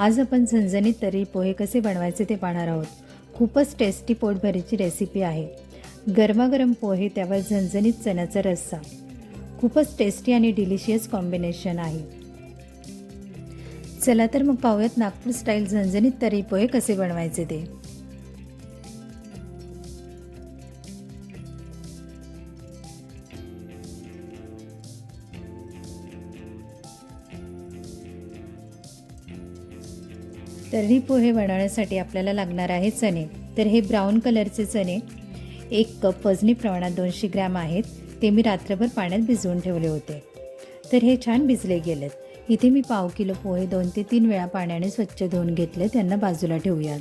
आज आपण झणझणीत तरी पोहे कसे बनवायचे ते पाहणार आहोत. खूपच टेस्टी पोटभरीची रेसिपी आहे. गरमागरम पोहे त्यावर झणझणीत चण्याचा रस्सा. खूपच टेस्टी आणि डिलिशियस कॉम्बिनेशन आहे. चला तर मग पाहूयात नागपूर स्टाईल झणझणीत तरी पोहे कसे बनवायचे ते. तर्री पोहे बनवण्यासाठी आपल्याला लागणार आहे चणे. तर हे ब्राऊन कलरचे चणे. एक कप वजनी प्रमाणात दोनशे ग्रॅम आहेत. ते मी रात्रभर पाण्यात भिजवून ठेवले होते. तर हे छान भिजले गेलेत. इथे मी पाव किलो पोहे दोन ते तीन वेळा पाण्याने स्वच्छ धुवून घेतले. त्यांना बाजूला ठेवूयात.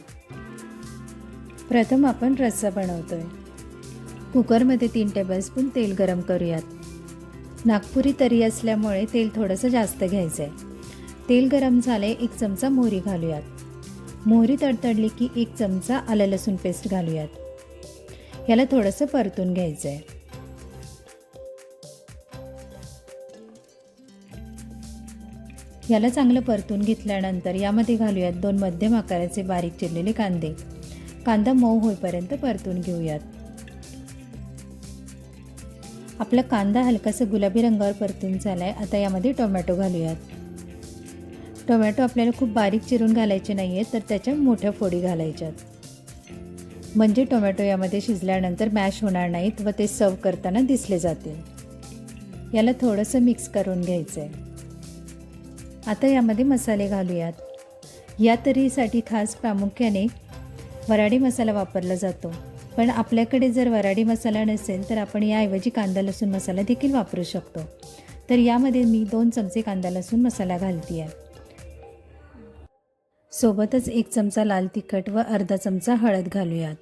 प्रथम आपण रस्सा बनवतोय. कुकरमध्ये तीन टेबलस्पून तेल गरम करूयात. नागपुरी तरी असल्यामुळे तेल थोडंसं जास्त घ्यायचं आहे तेल गरम झाले एक चमचा मोहरी घालूयात. मोहरी तडतडली की एक चमचा आलं लसूण पेस्ट घालूयात. याला थोडंसं परतून घ्यायचं आहे याला चांगलं परतून घेतल्यानंतर यामध्ये घालूयात दोन मध्यम आकाराचे बारीक चिरलेले कांदे. कांदा मऊ होईपर्यंत परतून घेऊयात. आपला कांदा हलकासा गुलाबी रंगावर परतून झाला आहे आता यामध्ये टोमॅटो घालूयात. टोमॅटो आपल्याला खूप बारीक चिरून घालायचे नाही आहेत तर त्याच्या मोठ्या फोडी घालायच्यात. म्हणजे टोमॅटो यामध्ये शिजल्यानंतर मॅश होणार नाहीत व ते सर्व करताना दिसले जातील. याला थोडंसं मिक्स करून घ्यायचं आहे आता यामध्ये मसाले घालूयात. या तरीसाठी खास प्रामुख्याने वराडी मसाला वापरला जातो. पण आपल्याकडे जर वराडी मसाला नसेल तर आपण याऐवजी कांदा लसूण मसाला देखील वापरू शकतो. तर यामध्ये मी दोन चमचे कांदा लसूण मसाला घालते आहे सोबतच एक चमचा लाल तिखट व अर्धा चमचा हळद घालूयात.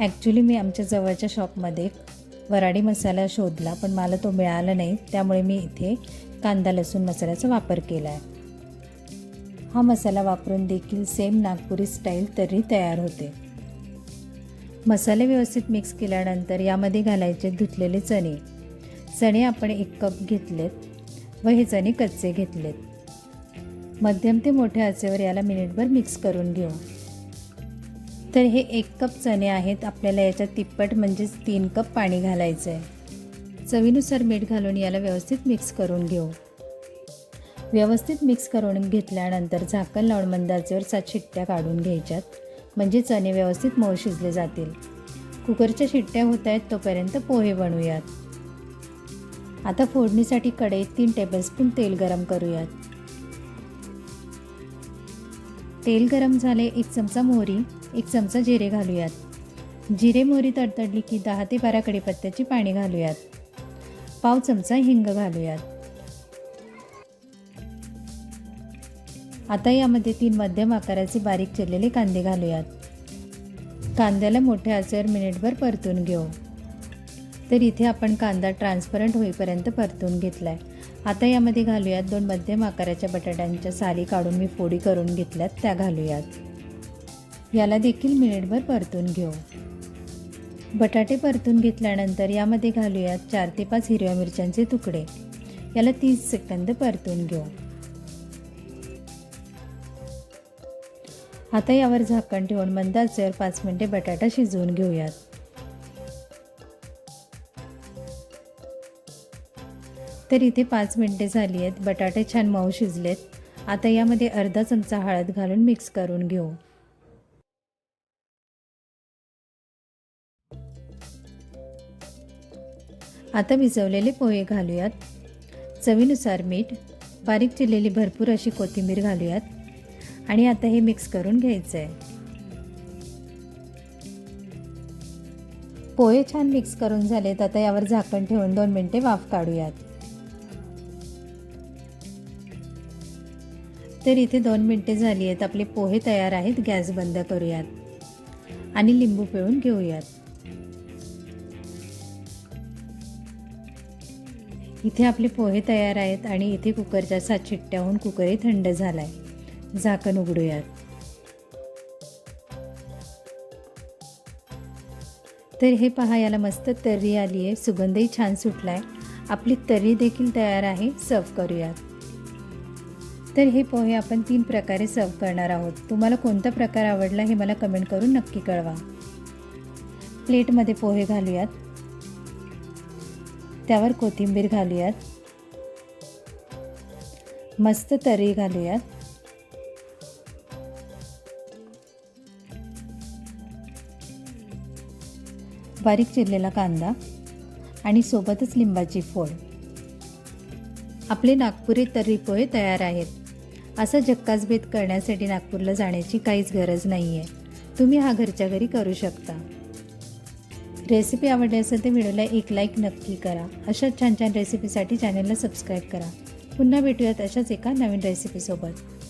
ॲक्च्युली मी आमच्या जवळच्या शॉपमध्ये वराडी मसाला शोधला पण मला तो मिळाला नाही. त्यामुळे मी इथे कांदा लसूण मसाल्याचा वापर केला आहे हा मसाला वापरून देखील सेम नागपुरी स्टाईल तरी तयार होते. मसाले व्यवस्थित मिक्स केल्यानंतर यामध्ये घालायचे धुतलेले चणे. चणे आपण एक कप घेतलेत. व हे चणे कच्चे घेतलेत. मध्यम ते मोठ्या आचेवर याला मिनिटभर मिक्स करून घेऊ. तर हे एक कप चणे आहेत. आपल्याला याच्यात तिप्पट म्हणजेच तीन कप पाणी घालायचं आहे चवीनुसार मीठ घालून याला व्यवस्थित मिक्स करून घेऊ. व्यवस्थित मिक्स करून घेतल्यानंतर झाकण लावून मंद आचेवर सात शिट्ट्या काढून घ्यायच्यात. म्हणजे चणे व्यवस्थित मऊ शिजले जातील. कुकरच्या शिट्ट्या होत आहेत तोपर्यंत पोहे बनवूयात. आता फोडणीसाठी कढईत तीन टेबलस्पून तेल गरम करूयात. तेल गरम झाले एक चमचा मोहरी एक चमचा जिरे घालूयात. जिरे मोहरी तडतडली की दहा ते बारा कडीपत्त्याची पाणी घालूयात. पाव चमचा हिंग घालूयात. आता यामध्ये तीन मध्यम आकाराचे बारीक चिरलेले कांदे घालूयात. कांद्याला मोठ्या आचेवर मिनिटभर परतून घेऊ. तर इथे आपण कांदा ट्रान्सपरंट होईपर्यंत परतून घेतला आहे आता यामध्ये घालूयात दोन मध्यम आकाराच्या बटाट्यांच्या साली काढून मी फोडी करून घेतल्यात त्या घालूयात. याला देखील मिनिटभर परतून घेऊ. बटाटे परतून घेतल्यानंतर यामध्ये घालूयात चार ते पाच हिरव्या मिरच्यांचे तुकडे. याला तीस सेकंद परतून घेऊ. आता यावर झाकण ठेवून मंद पाच मिनिटे बटाटा शिजवून घेऊयात. तर इथे पाच मिनटे झाली आहेत. बटाटे छान मऊ शिजलेत. आता यामध्ये अर्धा चमचा हळद घालून मिक्स करून घेऊ. आता भिजवलेले पोहे घालूयात. चवीनुसार मीठ बारीक चिरलेली भरपूर अशी कोथिंबीर घालूयात. आणि आता हे मिक्स करून घ्यायचं आहे पोहे छान मिक्स करून झालेत. आता यावर झाकण ठेवून दोन मिनटे वाफ काढूयात. तर इथे दोन मिनटे झाली आहेत. आपले पोहे तयार आहेत. गॅस बंद करूयात. आणि लिंबू पिळून घेऊयात. इथे आपले पोहे तयार आहेत आणि इथे कुकरच्या सात चिट्ट्याहून कुकरही थंड झाला आहे झाकण उघडूयात. तर हे पहा याला मस्त तर्री आली आहे सुगंधही छान सुटला आहे आपली तर्री देखील तयार आहे. सर्व करूयात. तर हे पोहे आपण तीन प्रकारे सर्व करणार आहोत. तुम्हाला कोणता प्रकार आवडला हे मला कमेंट करून नक्की कळवा. प्लेटमध्ये पोहे घालूयात. त्यावर कोथिंबीर घालूयात. मस्त तर्री घालूयात. बारीक चिरलेला कांदा आणि सोबतच लिंबाची फोड. आपले नागपुरी तर्री पोहे तयार आहेत. असा झक्कासभेद करण्यासाठी नागपूरला जाण्याची काहीच गरज नाही आहे तुम्ही हा घरच्या घरी करू शकता. रेसिपी आवडली असेल तर व्हिडिओला एक लाईक नक्की करा. अशाच छान छान रेसिपीसाठी चॅनलला सबस्क्राईब करा. पुन्हा भेटूयात अशाच एका नवीन रेसिपीसोबत